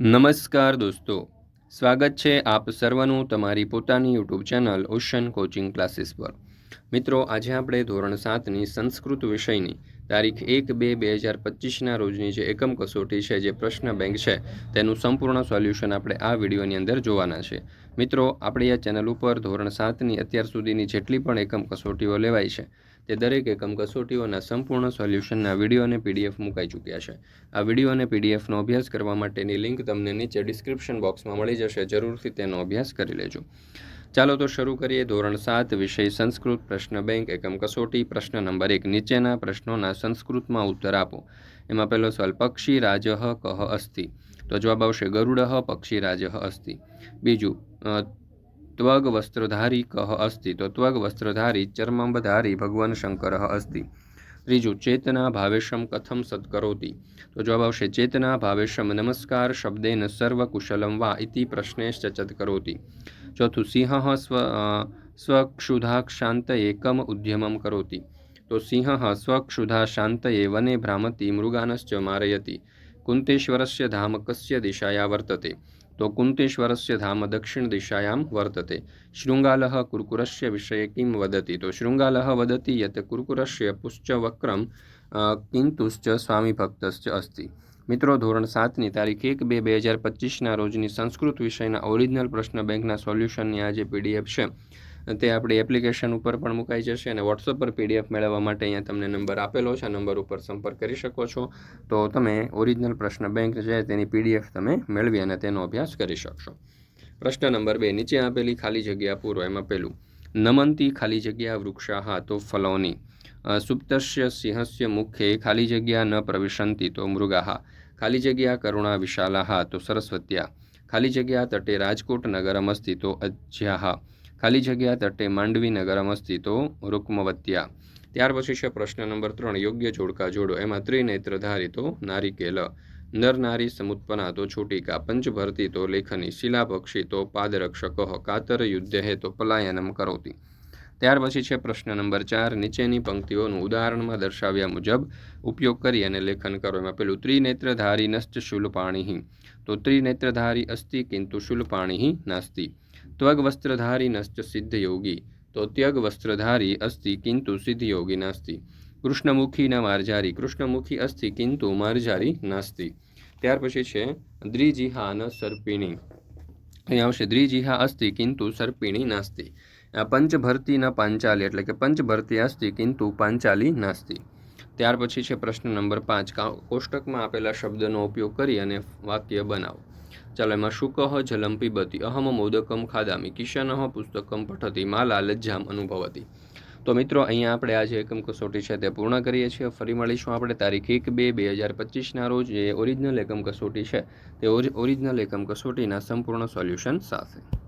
નમસ્કાર દોસ્તો, સ્વાગત છે આપ સર્વનું તમારી પોતાની YouTube channel ocean coaching classes પર. મિત્રો, આજે આપણે ધોરણ સાતની સંસ્કૃત વિષયની તારીખ એક બે બે હજાર પચીસના રોજની જે એકમ કસોટી છે, જે પ્રશ્ન બેંક છે, તેનું સંપૂર્ણ સોલ્યુશન આપણે આ વિડીયોની અંદર જોવાના છે. મિત્રો, આપણી આ ચેનલ ઉપર ધોરણ સાતની અત્યાર સુધીની જેટલી પણ એકમ કસોટીઓ લેવાય છે તે દરેક એકમ કસોટીઓના સંપૂર્ણ સોલ્યુશનના વીડિયો અને પીડીએફ મુકાઈ ચૂક્યા છે. આ વીડિયો અને પીડીએફનો અભ્યાસ કરવા માટેની લિંક તમને નીચે ડિસ્ક્રિપ્શન બોક્સમાં મળી જશે. જરૂરથી તેનો અભ્યાસ કરી લેજો. ચાલો તો શરૂ કરીએ. ધોરણ સાત, વિષય સંસ્કૃત, પ્રશ્ન બેંક, એકમ કસોટી, પ્રશ્ન નંબર એક. નીચેના પ્રશ્નોના સંસ્કૃતમાં ઉત્તર આપો. એમાં પહેલો સવાલ, પક્ષી રાજહ કહ અસ્તિ? તો જવાબ આવશે, ગરુડ પક્ષી રાજહ અસ્તિ. બીજું ત્વગ વસ્ત્રધારી કહ અસ્તિ તો ત્વગ વસ્ત્રધારી ચર્મંબધારી ભગવાન શંકર અસ્તિ ત્રીજું ચેતના ભાવેશમ કથમ સત્કરોતી તો જવાબ આવશે ચેતના ભાવેશમ નમસ્કાર શબ્દેન સર્વકુશલમ વા ઇતિ પ્રશ્નેશ્ચ કરોતિ ચોથું સિંહ સ્વ સ્વક્ષુધાક્ષાંતયે કમ ઉદ્યમમ કરોતી તો સિંહ સ્વક્ષુધા શાંતયે વને ભ્રામતી મૃગાનશ્ચ મારયતિ કસ્ય દિશાયા વર્તતે તો કુંતેશ્વરસ્ય ધામ દક્ષિણ દિશાયામ વર્તતે શૃંગાલહ કુરકુરસ્ય વિષये કિમ વદતિ તો શૃંગાલહ વદતિ યત કુરકુરસ્ય પુશ્ચ વક્રમ કિંતુશ્ચ સ્વામી ભક્તશ્ચ અસ્તિ મિત્રો ધોરણ સાતની તારીખ એક બે બે હજાર પચીસના રોજની સંસ્કૃત વિષયના ઓરિજિનલ પ્રશ્ન બેંકના સોલ્યુશનની આજે પીડીએફ છે તે આપણી એપ્લિકેશન ઉપર પણ મુકાઈ જશે અને વોટ્સઅપ પર પીડીએફ મેળવવા માટે અહીંયા તમને નંબર આપેલો છે. આ નંબર ઉપર સંપર્ક કરી શકો છો. તો તમે ઓરિજિનલ પ્રશ્ન બેંક છે, તેની પીડીએફ તમે મેળવી અને તેનો અભ્યાસ કરી શકશો. પ્રશ્ન નંબર બે, નીચે આપેલી ખાલી જગ્યા પૂરો એમાં પહેલું નમંતી ખાલી જગ્યા વૃક્ષાહ તો ફલોની. સુપ્તસ્ય સિંહસ્ય મુખે ખાલી જગ્યા ન પ્રવિશંતિ તો મૃગાહ. ખાલી જગ્યા કરુણા વિશાલાહ તો સરસ્વત્યા. ખાલી જગ્યા તટે રાજકોટ નગરમસ્તિ તો અજ્યાહ. ખાલી જગ્યા તટે માંડવી નગરમ અસ્થિતો રૂકમવત્યા. ત્યાર પછી છે પ્રશ્ન નંબર ત્રણ, યોગ્ય જોડકા જોડો. એમાં ત્રિનેત્રધારી તો નારિકેલ નર નારી સમુત્પના તો છૂટિકા પંચભરતી તો લેખની શિલાપક્ષી તો પાદરક્ષક કાતર યુદ્ધ હે તો પલાયનમ કરોતી. ત્યાર પછી છે પ્રશ્ન નંબર ચાર, નીચેની પંક્તિઓનું ઉદાહરણમાં દર્શાવ્યા મુજબ ઉપયોગ કરી અને લેખન કરો. એમાં પેલું ત્રિનેત્રધારી નશ્ચ શુલપાણી તો ત્રિનેત્રધારી અસ્તિ કિંતુ શુલપાણી નાસ્તિ. ત્વગ વસ્ત્રધારી નશ્ચ સિદ્ધયોગી તો ત્યગ વસ્ત્રધારી અસ્તિ કિંતુ સિદ્ધયોગી નાસ્તિ ન માર્જારી કૃષ્ણમુખી અસ્તિ કિંતુ માર્જારી નાસ્તિ ત્યાર પછી છે દ્રિજિહા ન સર્પિણી અહીં આવશે દ્રિજિહા અસ્તિ કિંતુ સર્પિણી નાસ્તિ ન પાંચાલી, એટલે કે પંચભરતી અસ્તિ કિંતુ પાંચાલી નાસ્તિ. ત્યાર પછી છે પ્રશ્ન નંબર પાંચ. કોષ્ટકમાં આપેલા શબ્દનો ઉપયોગ કરી અને વાક્ય બનાવો. ચાલો એમાં શુકહ જલમ પીબતી અહમ, મોદકમ, ખાદામી કિશનઃ પુસ્તકમ પઠતી મા લાલજ્જામ અનુભવતી. તો મિત્રો, અહીંયા આપણે આજે એકમ કસોટી છે તે પૂર્ણ કરીએ છીએ. ફરી મળીશું આપણે તારીખ એક બે બે હજાર પચીસના રોજ. જે ઓરિજિનલ એકમ કસોટી છે તે ઓરિજિનલ એકમ કસોટીના સંપૂર્ણ સોલ્યુશન સાથે.